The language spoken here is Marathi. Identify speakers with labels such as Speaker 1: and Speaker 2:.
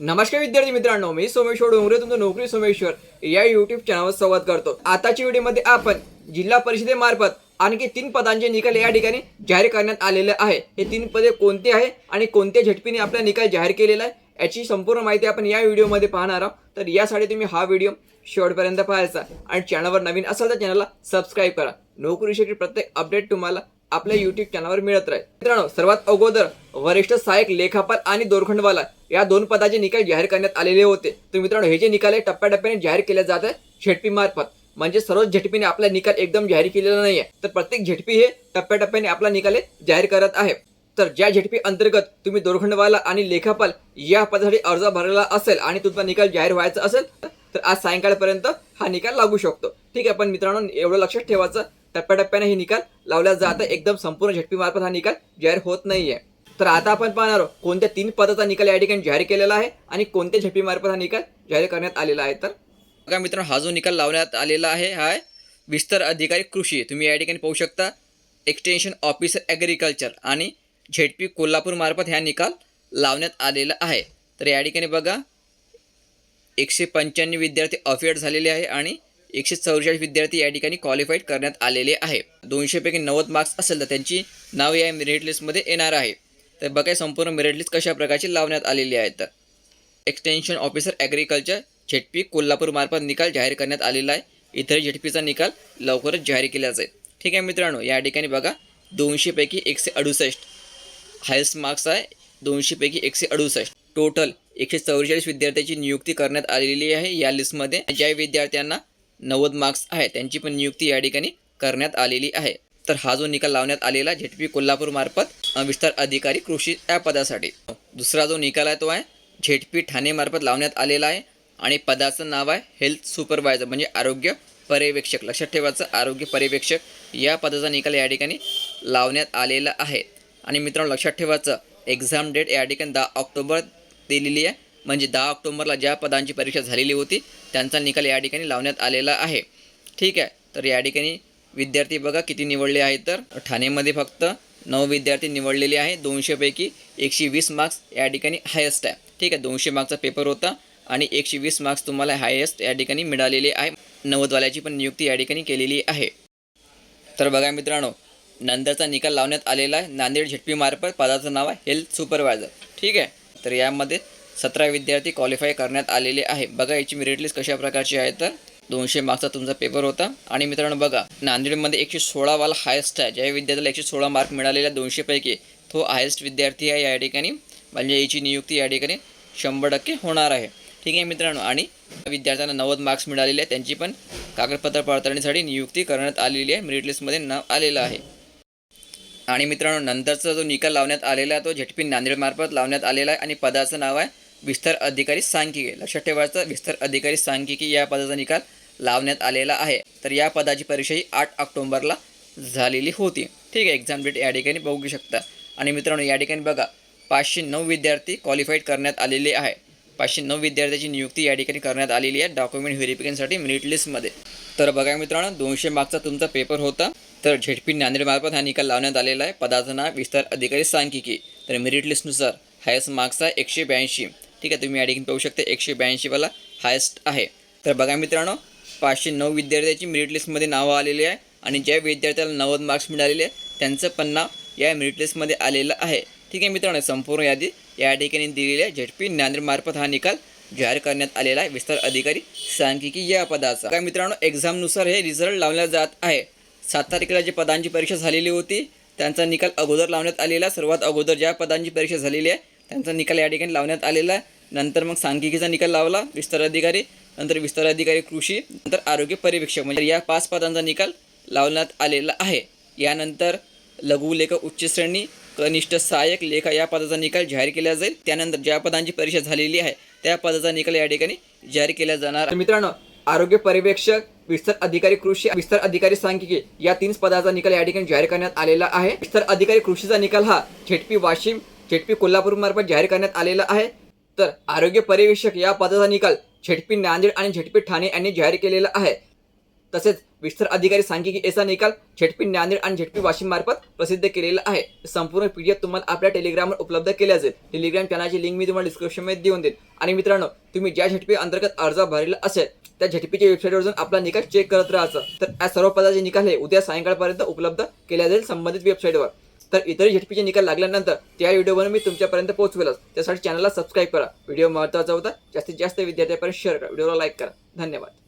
Speaker 1: नमस्कार विद्यार्थी मित्रांनो मी सोमेश्वर डोंगरे तुमचं नोकरी सोमेश्वर. या युट्यूब चॅनलवर संवाद करतो. आताच्या व्हिडिओमध्ये आपण जिल्हा परिषदेमार्फत आणखी तीन पदांचे निकाल या ठिकाणी जाहीर करण्यात आलेले आहे. हे तीन पदे कोणते आहे आणि कोणत्या झटपीने आपला निकाल जाहीर केलेला आहे याची संपूर्ण माहिती आपण या व्हिडिओमध्ये पाहणार आहोत. तर यासाठी तुम्ही हा व्हिडिओ शेवटपर्यंत पाहायचा. आणि चॅनलवर नवीन असाल तर चॅनलला सबस्क्राईब करा. नोकरीविषयी प्रत्येक अपडेट तुम्हाला आपल्या युट्यूब चॅनलवर मिळत राहील. मित्रांनो सर्वात अगोदर वरिष्ठ सहाय्यक लेखापाल आणि दोरखंडवाला या दोन पदाचे निकाल जाहीर करण्यात आलेले होते. तर मित्रांनो हे जे निकाल आहे टप्प्याटप्प्याने जाहीर केले जात आहे झेडपी मार्फत म्हणजे सर्वच झेडपीने आपला निकाल एकदम जाहीर केलेला नाही आहे. तर प्रत्येक झेडपी हे टप्प्याटप्प्याने आपला निकाल जाहीर करत आहे. तर ज्या झेडपी अंतर्गत तुम्ही दोरखंडवाला आणि लेखापाल या पदासाठी अर्ज भरलेला असेल आणि तुमचा निकाल जाहीर व्हायचा असेल तर आज सायंकाळपर्यंत हा निकाल लागू शकतो. ठीक आहे पण मित्रांनो एवढं लक्षात ठेवायचं टप्प्याटप्प्याने हे निकाल लावला जातं एकदम संपूर्ण झटपी मार्फत हा निकाल जाहीर होत नाहीये. तर आता आपण पाहणार आहोत कोणत्या तीन पदाचा निकाल या ठिकाणी जाहीर केलेला आहे आणि कोणत्या झटपी मार्फत हा निकाल जाहीर करण्यात आलेला आहे. तर बघा मित्रांनो हा जो निकाल लावण्यात आलेला आहे हा आहे विस्तार अधिकारी कृषी. तुम्ही या ठिकाणी पाहू शकता एक्सटेन्शन ऑफिसर ॲग्रिकल्चर आणि झेडपी कोल्हापूर मार्फत ह्या निकाल लावण्यात आलेला आहे. तर या ठिकाणी बघा एकशे पंच्याण्णव विद्यार्थी अफियर्ड झालेले आहे आणि एकशे चौवेचाळीस विद्यार्थी या ठिकाणी क्वालिफाईड करण्यात आलेले आहे. दोनशेपैकी नव्वद मार्क्स असेल तर त्यांची नाव या मेरिट लिस्टमध्ये येणार आहे. तर बघा संपूर्ण मेरिट लिस्ट कशा प्रकारची लावण्यात आलेली आहे तर एक्सटेन्शन ऑफिसर ॲग्रिकल्चर झेडपी कोल्हापूरमार्फत निकाल जाहीर करण्यात आलेला आहे. इतर झेडपीचा निकाल लवकरच जाहीर केला जाईल. ठीक आहे मित्रांनो या ठिकाणी बघा दोनशेपैकी एकशे अडुसष्ट हायस्ट मार्क्स आहे. दोनशेपैकी एकशे अडुसष्ट टोटल एकशे चौवेचाळीस विद्यार्थ्यांची नियुक्ती करण्यात आलेली आहे या लिस्टमध्ये ज्या विद्यार्थ्यांना नव्वद मार्क्स आहे. त्यांची पण नियुक्ती या ठिकाणी करण्यात आलेली आहे. तर हा जो निकाल लावण्यात आलेला झेडपी कोल्हापूरमार्फत विस्तार अधिकारी कृषी या पदासाठी. दुसरा जो निकाल आहे तो आहे झेडपी ठाणेमार्फत लावण्यात आलेला आहे आणि पदाचं नाव आहे हेल्थ सुपरवायझर म्हणजे आरोग्य पर्यवेक्षक. लक्षात ठेवायचं आरोग्य पर्यवेक्षक या पदाचा निकाल या ठिकाणी लावण्यात आलेला आहे. आणि मित्रांनो लक्षात ठेवायचं एक्झाम डेट या ठिकाणी दहा ऑक्टोबर दिलेली आहे. म्हणजे दहा ऑक्टोबरला ज्या पदांची परीक्षा झालेली होती त्यांचा निकाल या ठिकाणी लावण्यात आलेला आहे. ठीक आहे? तर या ठिकाणी विद्यार्थी बघा किती निवडले आहेत तर. ठाणेमध्ये फक्त नऊ विद्यार्थी निवडलेले आहे. दोनशेपैकी एकशे वीस मार्क्स या ठिकाणी हायेस्ट आहे. ठीक आहे? दोनशे मार्क्सचा पेपर होता आणि एकशे वीस मार्क्स तुम्हाला हायेस्ट या ठिकाणी मिळालेले आहे. नव्वदवाल्याची पण नियुक्ती या ठिकाणी केलेली आहे. तर बघा मित्रांनो नंतरचा निकाल लावण्यात आलेला आहे. नांदेड झटपीमार्फत पदाचं नाव आहे हेल्थ सुपरवायझर ठीक आहे? तर यामध्ये सतरा विद्यार्थी क्वालिफाय करण्यात आलेले आहे. बघा याची मेरिट लिस्ट कशा प्रकारची आहे तर? दोनशे मार्क्सचा तुमचा पेपर होता. आणि मित्रांनो बघा नांदेडमध्ये एकशे सोळावाला हायेस्ट आहे. ज्या विद्यार्थ्याला एकशे सोळा मार्क मिळालेल्या दोनशेपैकी तो हायेस्ट विद्यार्थी आहे या ठिकाणी. म्हणजे याची नियुक्ती या ठिकाणी शंभर टक्के होणार आहे. ठीक आहे मित्रांनो? आणि विद्यार्थ्यांना नव्वद मार्क्स मिळालेले आहे त्यांची पण कागदपत्र पडताळणीसाठी नियुक्ती करण्यात आलेली आहे. मेरिट लिस्टमध्ये नाव आलेलं आहे. आणि मित्रांनो नंतरचा जो निकाल लावण्यात आलेला आहे तो झटपी नांदेडमार्फत लावण्यात आलेला आहे. आणि पदाचं नाव आहे विस्तार अधिकारी सांख्यिकी. लक्षात ठेवायचं विस्तार अधिकारी सांख्यिकी या पदाचा निकाल लावण्यात आलेला आहे. तर या पदाची परीक्षा ही आठ ऑक्टोंबरला झालेली होती. ठीक आहे एक्झाम डेट या ठिकाणी बघू शकता. आणि मित्रांनो या ठिकाणी बघा पाचशे नऊ विद्यार्थी क्वालिफाईड करण्यात आलेले आहे. पाचशे नऊ विद्यार्थ्याची नियुक्ती या ठिकाणी करण्यात आलेली आहे डॉक्युमेंट व्हेरिफिकेशनसाठी मेरिट लिस्टमध्ये तर बघा मित्रांनो दोनशे मार्क्सचा तुमचा पेपर होता. तर झेडपी नांदेडमार्फत हा निकाल लावण्यात आलेला आहे. पदाचं नाव विस्तार अधिकारी सांख्यिकी. तर मेरिट लिस्टनुसार हायस्ट मार्क्स आहे एकशे ब्याऐंशी. ठीक आहे तुम्ही या ठिकाणी पाहू शकता एकशे ब्याऐंशीवाला हायस्ट आहे. तर बघा मित्रांनो पाचशे नऊ विद्यार्थ्याची मेरिट लिस्टमध्ये नावं आलेली आहे आणि ज्या विद्यार्थ्याला नव्वद मार्क्स मिळालेले आहे त्यांचं पण नाव या मेरिट लिस्टमध्ये आलेलं आहे. ठीक आहे मित्रांनो संपूर्ण यादी या ठिकाणी दिलेली आहे. झेडपी ज्ञानमार्फत हा निकाल जाहीर करण्यात आलेला आहे. विस्तार अधिकारी सांख्यिकी या पदाचा. काय मित्रांनो एक्झामनुसार हे रिझल्ट लावला जात आहे. सात तारखेला जी पदांची परीक्षा झालेली होती त्यांचा निकाल अगोदर लावण्यात आलेला आहे. सर्वात अगोदर ज्या पदांची परीक्षा झालेली आहे त्यांचा निकाल या ठिकाणी लावण्यात आलेला आहे. नंतर मग सांख्यिकीचा निकाल लावला विस्तार अधिकारी नंतर विस्तार अधिकारी कृषी नंतर आरोग्य पर्यवेक्षक म्हणजे या पाच पदांचा निकाल लावण्यात आलेला आहे. यानंतर लघु लेख उच्च श्रेणी कनिष्ठ सहाय्यक लेखा या पदाचा निकाल जाहीर केला जाईल. त्यानंतर ज्या पदांची परीक्षा झालेली आहे त्या पदाचा निकाल या ठिकाणी जाहीर केला जाणार मित्रांनो आरोग्य पर्यवेक्षक विस्तार अधिकारी कृषी विस्तार अधिकारी सांख्यिकी या तीन पदाचा निकाल या ठिकाणी जाहीर करण्यात आलेला आहे. विस्तार अधिकारी कृषीचा निकाल हा झेटपी वाशिम झेडपी कोल्हापूर मार्फत जाहीर करण्यात आलेला आहे. तर आरोग्य पर्यवेक्षक या पदाचा निकाल झेडपी नांदेड आणि झेडपी ठाणे यांनी जाहीर केलेला आहे. तसेच विस्तार अधिकारी सांख्यिकी याचा निकाल झेडपी नांदेड आणि झेडपी वाशिम मार्फत प्रसिद्ध केलेला आहे. संपूर्ण पीडीएफ तुम्हाला आपल्या टेलिग्रामवर उपलब्ध केल्या जाईल टेलिग्राम चॅनलची लिंक मी तुम्हाला डिस्क्रिप्शनमध्ये देऊन देईन. आणि मित्रांनो तुम्ही ज्या झेडपी अंतर्गत अर्ज भरलेला असेल त्या झेडपीच्या वेबसाईटवर जाऊन आपला निकाल चेक करत राहायचं. तर या सर्व पदाचे निकाल हे उद्या सायंकाळपर्यंत उपलब्ध केल्या जाईल संबंधित वेबसाईटवर तर इतरही झेडपीचे निकाल लागल्यानंतर त्या व्हिडिओवर मी तुमच्यापर्यंत पोहोचवेलच. त्यासाठी चॅनलला सबस्क्राईब करा. व्हिडिओ महत्त्वाचा होता जास्तीत जास्त विद्यार्थ्यांपर्यंत शेअर करा. व्हिडिओला लाईक करा. धन्यवाद.